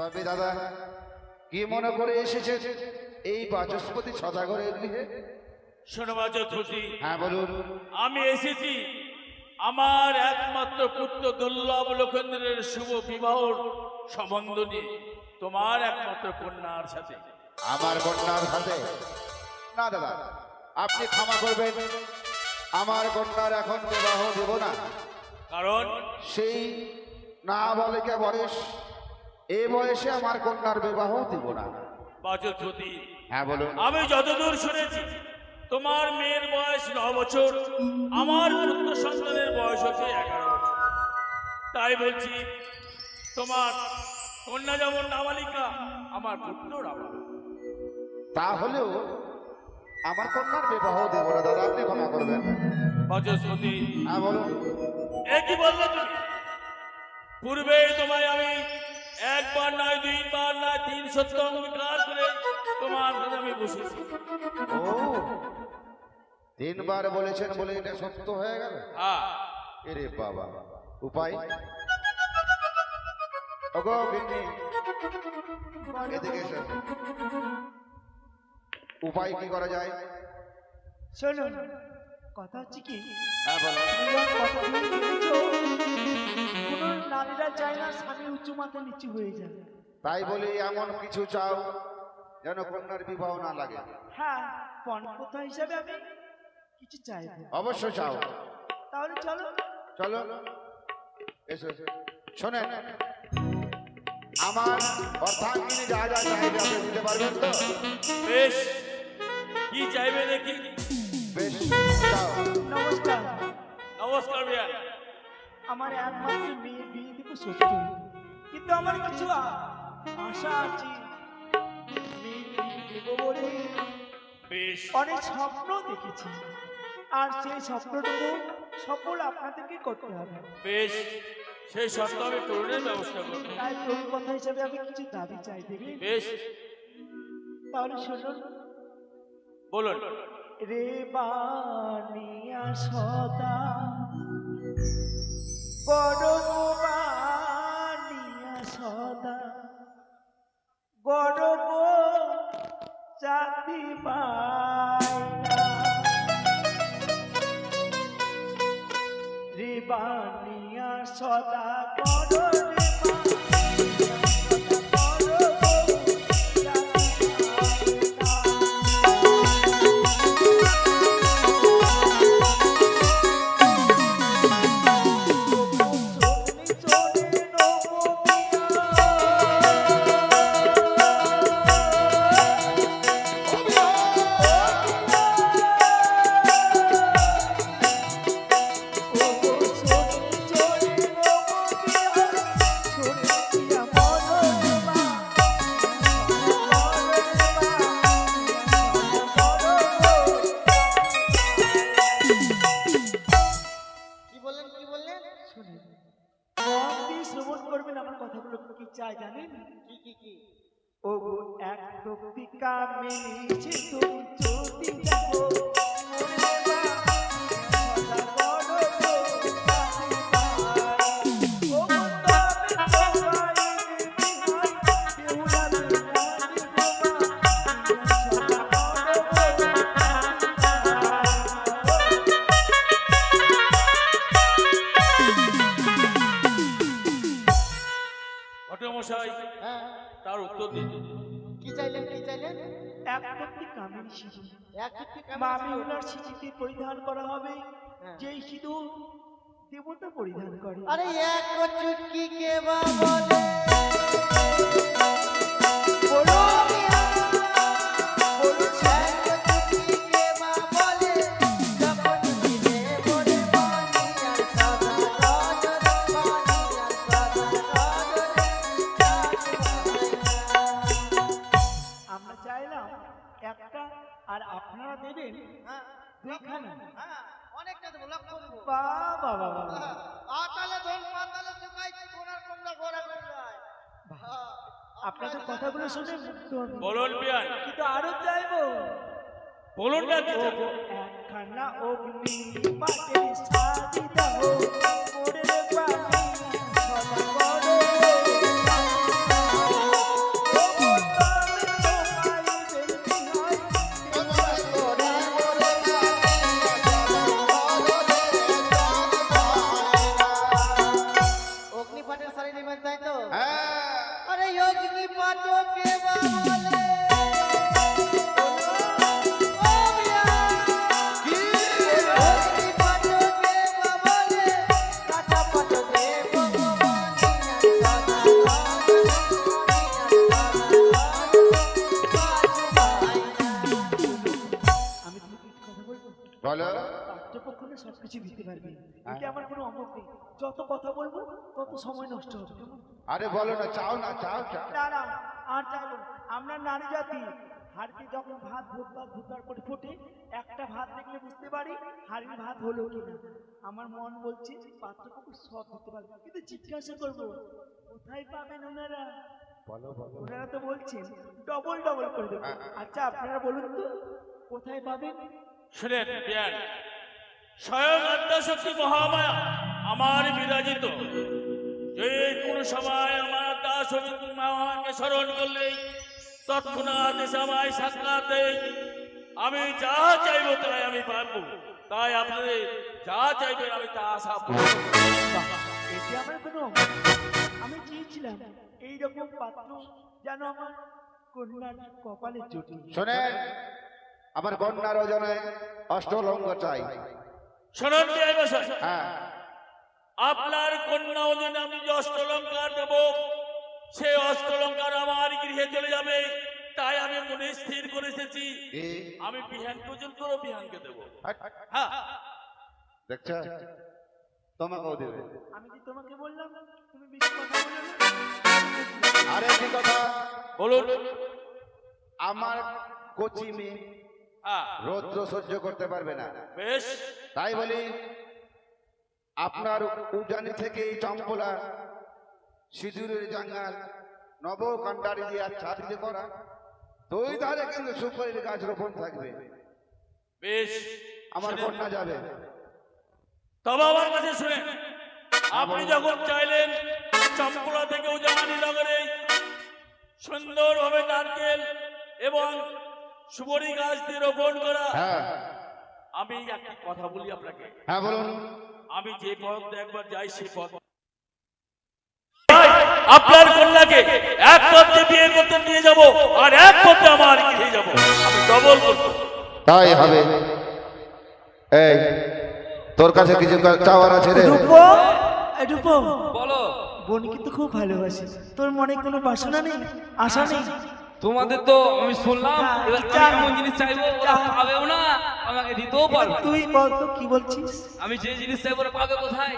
তবে দাদা? কি মনে করে এসেছে? এই বাচস্পতি সদাগরের গৃহে? শোনো বাচস্পতি। হ্যাঁ বলুন। আমি এসেছি আমার একমাত্র পুত্র দুর্লভ লোকেন্দ্রের শুভ বিবাহর সম্বন্ধ নিয়ে তোমার একমাত্র কন্যার সাথে। আমার কন্যার সাথে? না দাদা আপনি ক্ষমা করবেন। আমার কন্যার এখন বিবাহ দেব না। কারণ? সেই না বলেকে বয়স এই বয়সে আমার কন্যার বিবাহ দেব না। বাচস্পতি হ্যাঁ বলুন। আমি যতদূর শুনেছি তোমার মেয়ের বয়স ন বছর আমার পুত্র সন্তানের বয়স হচ্ছে এগারো বছর। তাই বলছি তোমার কন্যা যেমন নাবালিকা আমার পুত্র তাহলেও আমার কন্যার বিবাহ দেব না দাদা আপনি ক্ষমা করবেন। বাচস্পতি হ্যাঁ বলুন। এ কি বললে তুমি? পূর্বেই তোমায় আমি একবার নয় দুইবার নয় তিন সত্য অঙ্গীকার করে তোমার সাথে আমি বসেছি। ও তিনবার বলেছেন বলে এটা সত্য হয়ে গেল? হ্যাঁ। এরে বাবা উপায়? ওগো এদিকে এসো। উপায় কি করা যায়? শোনুন কথা হচ্ছে কি? হ্যাঁ নারীরা চায় না স্বামী উঁচু মাথা নিচু হয়ে যায়। তাই বলে এমন কিছু চাও যেন কন্যার বিবাহ না লাগে। হ্যাঁ পণপ্রথা হিসাবে আমি কিছু চাইব অবশ্য চাও। তাহলে চলো। চলো। এসো এসো। শোনেন আমার অর্থাঙ্গিনী যা যা চাইবে আপনি দিতে পারবেন তো? বেশ কি চাইবে দেখি? নমস্কার। নমস্কার বিয়ান আমার একমাত্র মেয়ে বিয়ে দেবো সত্যি। কিন্তু আমার কিছু আশা আছে। দেবো বলে বেশ। অনেক স্বপ্ন দেখেছি। আর সেই স্বপ্নটুকু সফল আপনাদেরকে করতে হবে। বেশ। সেই শর্ত আমি পূরণের ব্যবস্থা করব। তাই প্রভু কথা হিসাবে আমি কিছু দাবি চাই দেবেন বেশ। তাহলে শুনুন। বলুন। রে বানিয়া সদা। বড় বানিয়া সদা। বড় গো জাতি রে বানিয়া সদা বড় মা বিহুলার সিঁথিতে পরিধান করা হবে হ্যাঁ। যেই সিঁদুর দেবতা পরিধান করে। আরে এক চুটকি কে বা বলো, আর আপনারা দেবেন হ্যাঁ দুইখানা। অনেকটা দেবো লক্ষ্য দেবো বাবা বাবা আতালে ধন পাতালে শুকাই কোনার কোনটা ঘোরা করে যায় আপনাদের কথাগুলো শুনে। বলুন বিয়ান কিন্তু আরও চাইব। বলুন না। একখানা অগ্নি পাটে সাজি দাও নেই যত কথা বলব তত সময় নষ্ট হবে। আরে বলো না চাও না চাও চাও। না না আর না। আমরা নারী জাতি হাড়িতে যখন ভাত ভুটবার ভুটবার করে ফোটে একটা ভাত দেখলে বুঝতে পারি হাড়ির ভাত হলো কিনা। আমার মন বলছে পাত্রপক্ষ সব দিতে পারবে। কিন্তু জিজ্ঞাসা করব কোথায় পাবেন ওনারা? বলো বলো। ওনারা তো বলছেন ডবল ডবল করে দেবো। আচ্ছা আপনারা বলুন তো কোথায় পাবেন? শুনেন স্বয়ং আদ্যাশক্তি মহামায়া। আমার বিরাজিত। যে কোনো সময় আমার আদ্যাশক্তি মহামায়াকে স্মরণ করলেই তৎক্ষণাৎ সাক্ষাৎ দেয়। আমি যা চাইব তাই আমি পারব। তাই আপনাদের যা চাইবেন আমি তা আশা এতে আমার কোনো আমি চেয়েছিলাম এইরকম পাত্র যেন আমার কন্যার কপালে জুটি। শোনেন আমার কন্যার ওজনে অষ্টলঙ্গ চাই। শুনুন হ্যাঁ। আপনার কন্যা ওজন আমি যে অষ্টলঙ্কার দেব সে অষ্টলঙ্কার আমার গৃহে চলে যাবে। তাই আমি মনে স্থির করে এসেছি। কি? আমি বিহান পর্যন্ত করে বিহানকে দেব। হ্যাঁ। দেখছ? তোমাকেও দেবে। আমি যে তোমাকে বললাম? তুমি বেশি কথা বলে আরে কি কথা? বলুন। আমার কচি মেয়ে হ্যাঁ। রৌদ্র সহ্য করতে পারবে না। বেশ। তাই বলি আপনার উজানি থেকে এই চম্পলা সিঁদুরের জাঙ্গাল নব কান্ডারি দিয়ে আর ছাত্রী করা। দুই ধারে কিন্তু সুপারির গাছ রোপণ থাকবে। বেশ আমার। কন্যা যাবে। তবে আমার কাছে শুনেন আপনি যখন চাইলেন চম্পলা থেকে উজানি নগরে সুন্দরভাবে নারকেল এবং সুবরি গাছ দিয়ে রোপণ করা হ্যাঁ। আমি একটা কথা বলি আপনাকে। হ্যাঁ বলুন। আমি যে পথ একবার যাই সেই পথ আপনার কন্যাকে এক পথে বিয়ে করতে নিয়ে যাব আর এক পথে আমার গৃহে যাব। আমি ডবল করব। তাই হবে। এই তোর কাছে কিছু চাওয়ার আছে রে। রূপো এ রূপো বলো। বোন কিন্তু খুব ভালোবাসি। তোর মনে কোনো বাসনা নেই? আশা নেই? তোমাদের তো আমি শুনলাম। এমন জিনিস চাইব ওরা। পাবেও না আমাকে দিতেও পারবে। তুই বল তো কি বলছিস? আমি যে জিনিস চাইব ওরা পাবে কোথায়?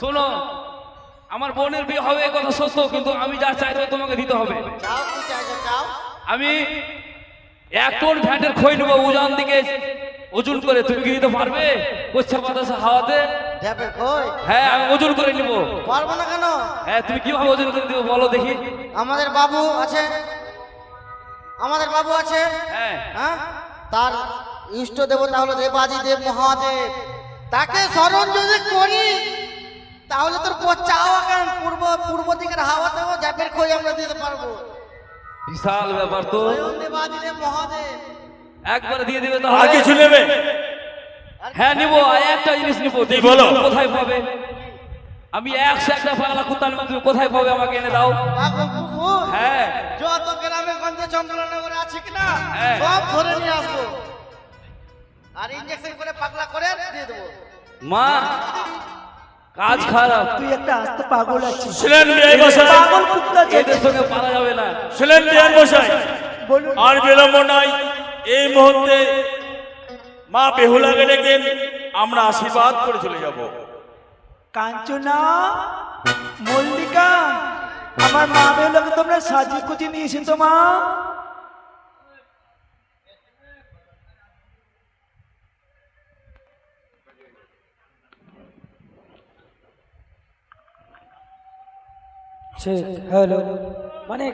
শোনো আমার বোনের বিয়ে হবে কথা সত্য কিন্তু আমি যা চাইব তোমাকে দিতে হবে। আমি এক টন ভ্যাটের খই নেব উজান দিকে ওজন করে তুমি কি দিতে পারবে? কোচ্ছা বাতাসে হাওয়াতে। হ্যাঁ আমি ওজন করে নিবো। পারব না কেন? হ্যাঁ তুমি কীভাবে ওজন করে দিবো বলো দেখি। আমাদের বাবু আছে। আমাদের বাবু আছে? হ্যাঁ। হ্যাঁ? তার ইষ্ট দেবতা হলো দেবাজি দেব মহাদেব। তাকে স্মরণ যদি করি তাহলে তোর চাওয়া কেন? পূর্ব পূর্ব দিকের হাওয়া হাওয়াতেও জ্যাপের খোঁজ আমরা দিতে পারব। বিশাল ব্যাপার তো। দেব মহাদেব। একবারে দিয়ে দিবে আর তাহলে। কিছু নেবে? হ্যাঁ নিবো। আর একটা জিনিস নিবো। বলো। কোথায় পাবে? আমি একশো একটা পাগলা কোথায় পাবে আমাকে এনে দাও। কুকুর হ্যাঁ। যত গ্রামে গঞ্জে চন্দ্রনগরে আছে কিনা হ্যাঁ। সব ধরে নিয়ে আসব। আর ইঞ্জেকশন করে পাগলা করে দিয়ে দেবো। মা কাজ খারাপ। তুই একটা আস্তে পাগল আছিস। পাগল কুত্তা এদের সঙ্গে পারা যাবে না। আর বিলম্ব নাই। এই মুহূর্তে মা বেহুলাকে ডেকেন আমরা আশীর্বাদ করে চলে যাব। কাঞ্চনা মল্লিকা আমার মা বেগুলোকে তোমরা সাজিয়ে কুচিয়ে নিয়ে এসেছ মা ঠিক হ্যালো মানে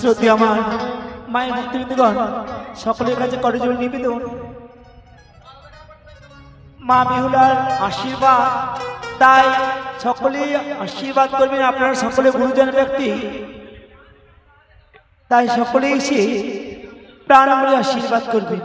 শ্রদ্ধি আমার, মায়ের ভক্তিবৃন্দগণ, সকলের কাছে করজোর নিবেদন। মা বেহুলার আশীর্বাদ, তাই সকলেই আশীর্বাদ করবেন আপনারা সকলে গুরুজন ব্যক্তি। তাই সকলে এসে প্রাণ আশীর্বাদ করবেন।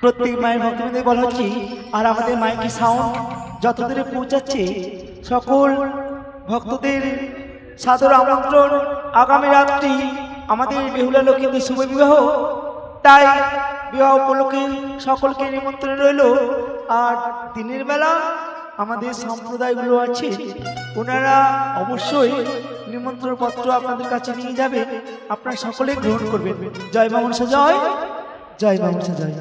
প্রত্যেক মায়ের ভক্তদের বলা হচ্ছে, আর আমাদের মাইকি সাউন্ড যত দূরে পৌঁছাচ্ছে, সকল ভক্তদের সাদর আমন্ত্রণ আগামী রাত্রি আমাদের বেহুলা লক্ষ্মীদের শুভ বিবাহ, তাই বিবাহ উপলক্ষে সকলকে নিমন্ত্রণ রইল। আর দিনের বেলা আমাদের সম্প্রদায়গুলো আছে, ওনারা অবশ্যই নিমন্ত্রণ পত্র আপনাদের কাছে নিয়ে যাবে। আপনারা সকলে গ্রহণ করবেন। জয় মা মনসা জয়। জয় মা মনসা জয়।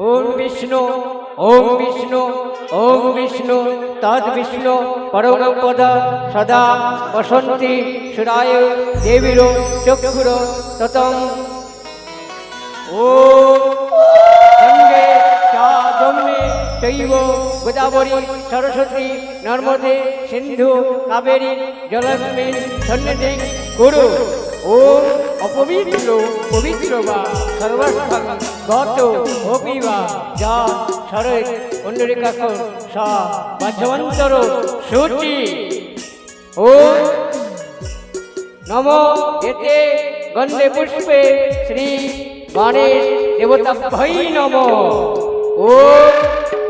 ওম বিষ্ণু ওম বিষ্ণু ওম বিষ্ণু তদ বিষ্ণু, পরম পদ, সদা বসন্তি, সুরায়, দেবীর চক্ষুর ততম ও যমুনে চৈব গোদাবরী সরস্বতী নর্মদে সিন্ধু কাবেরী জলস্মিন সন্নিধি। কুরু ওম অপবিত্র, পবিত্র বা সর্বস্থল গত অপি বা যা শরৎ অন্যরিকাকর সা বাধ্যবন্তর সূচি। ও নম এতে গন্ধে পুষ্পে শ্রী গণেশ দেবতা ভৈ নম। ও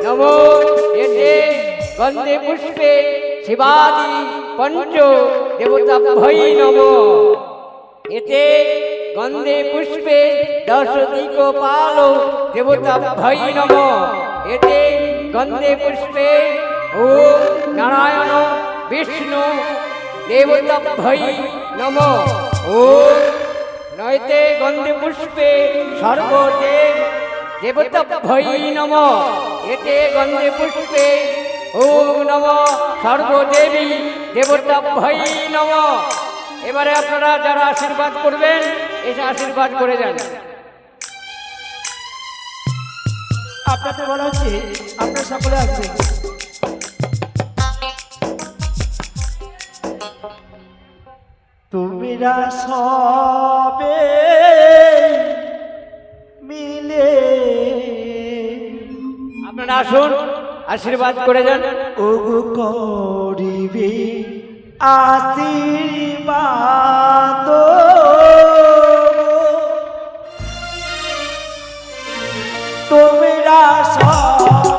নম এতে গন্ধে পুষ্পে শিবাদি পঞ্চ দেবতা ভৈ নম। এতে গন্ধে পুষ্পে দশ দিকপাল দেবতা ভৈ নম। এতে গন্ধে পুষ্পে ও নারায়ণ, বিষ্ণু, দেবতা ভৈ নম। ও নয়তে গন্ধে পুষ্পে সর্বদেব দেবতা ভৈ নম। এতে গন্ধে পুষ্পে ওম নম। সর্বদেবী দেবতা ভৈ নম। এবারে আপনারা যারা আশীর্বাদ করবেন এসে আশীর্বাদ করে যান। আপনাদের বলা হচ্ছে আপনারা সকলে আসবেন। তোমরা সবে মিলে আপনারা আসুন আশীর্বাদ করে যান। ওগো করিবে আশীর্বাদ। তোমরা সবে